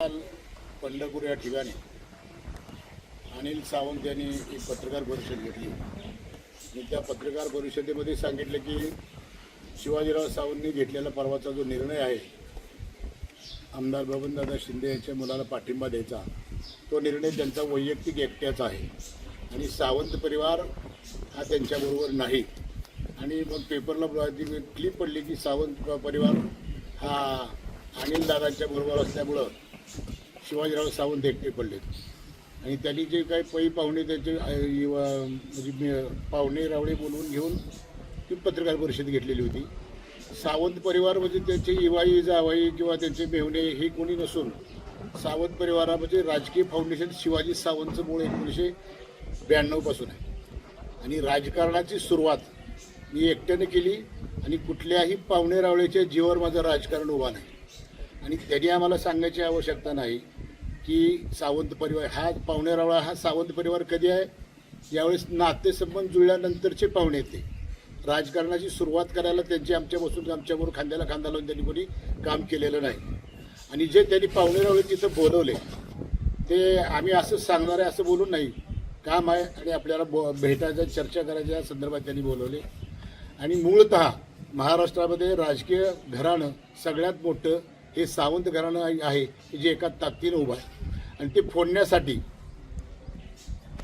काल पंढरपूर या ठिकाणी अनिल सावंत यांनी एक पत्रकार परिषद घेतली. आणि त्या पत्रकार परिषदेमध्ये सांगितलं की शिवाजीराव सावंतनी घेतलेला परवाचा जो निर्णय आहे आमदार बबनदादा शिंदे यांच्या मुलाला पाठिंबा द्यायचा तो निर्णय त्यांचा वैयक्तिक एकट्याचा आहे. आणि सावंत परिवार हा त्यांच्याबरोबर नाही. आणि मग पेपरला क्लिप पडली की सावंत परिवार हा अनिल दादांच्या बरोबर असल्यामुळं शिवाजीराव सावंत एकटे पडलेत. आणि त्यांनी जे काही पै पाहुणे त्यांचे म्हणजे पाहुणे रावळे बोलवून घेऊन ती पत्रकार परिषद घेतलेली होती. सावंत परिवार म्हणजे त्यांचे इवाई जावाई किंवा त्यांचे मेहणे हे कोणी नसून सावंत परिवारा म्हणजे राजकीय फाउंडेशन शिवाजी सावंतचं मूळ एकोणीसशे ब्याण्णवपासून आहे. आणि राजकारणाची सुरुवात मी एकट्याने केली आणि कुठल्याही पाहुणे रावळेच्या जीवावर माझं राजकारण उभा नाही. आणि त्यांनी आम्हाला सांगायची आवश्यकता नाही की सावंत परिवार हा पाहुणे रावळा हा सावंत परिवार कधी आहे? यावेळेस नातेसंबंध जुळल्यानंतरचे पाहुणे ते. राजकारणाची सुरुवात करायला त्यांची आमच्यापासून आमच्याबरोबर खांद्याला खांदा लावून त्यांनी कोणी काम केलेलं नाही. आणि जे त्यांनी पाहुणे रावळे तिथं बोलवले ते आम्ही असं सांगणार आहे असं बोलून नाही. काम आहे आणि आपल्याला बो भेटायचं चर्चा करायच्या संदर्भात त्यांनी बोलवले. आणि मूळत महाराष्ट्रामध्ये राजकीय घराणं सगळ्यात मोठं हे सावंत घराणं आहे- की जे एका ताकदीनं उभं आहे. आणि ते फोडण्यासाठी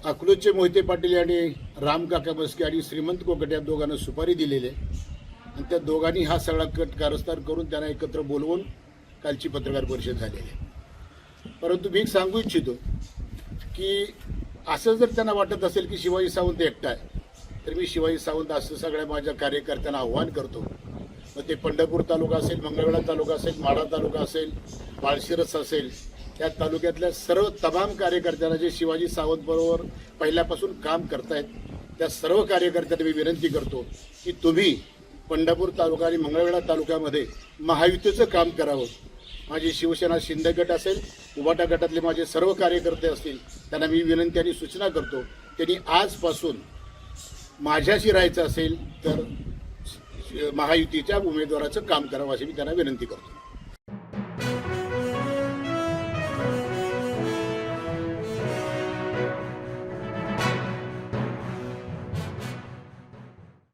अकलूजचे मोहिते पाटील यांनी राम काका बसके आणि श्रीमंत कोकट या दोघांना सुपारी दिलेली आहे. आणि त्या दोघांनी हा सगळा कट कारस्थान करून त्यांना एकत्र बोलवून कालची पत्रकार परिषद झालेली आहे. परंतु मी सांगू इच्छितो की असं जर त्यांना वाटत असेल की शिवाजी सावंत एकटा आहे तर मी शिवाजी सावंत असं सगळ्या माझ्या कार्यकर्त्यांना आव्हान करतो मग ते पंढरपूर तालुका असेल मंगळवेढा तालुका असेल माढा तालुका असेल माळशिरस असेल त्या तालुक्यातल्या सर्व तमाम कार्यकर्त्यांना जे शिवाजी सावंत बरोबर पहिल्यापासून काम करतायत त्या सर्व कार्यकर्त्यांना मी विनंती करतो की तुम्ही पंढरपूर तालुका आणि मंगळवेढा तालुक्यामध्ये महायुतीचं काम करावं. माझी शिवसेना शिंदे गट असेल उबाटा गटातले माझे सर्व कार्यकर्ते असतील त्यांना मी विनंती आणि सूचना करतो. त्यांनी आजपासून माझ्याशी राहायचं असेल तर महायुतीच्या उमेदवाराचं काम करावं अशी मी त्यांना विनंती करतो.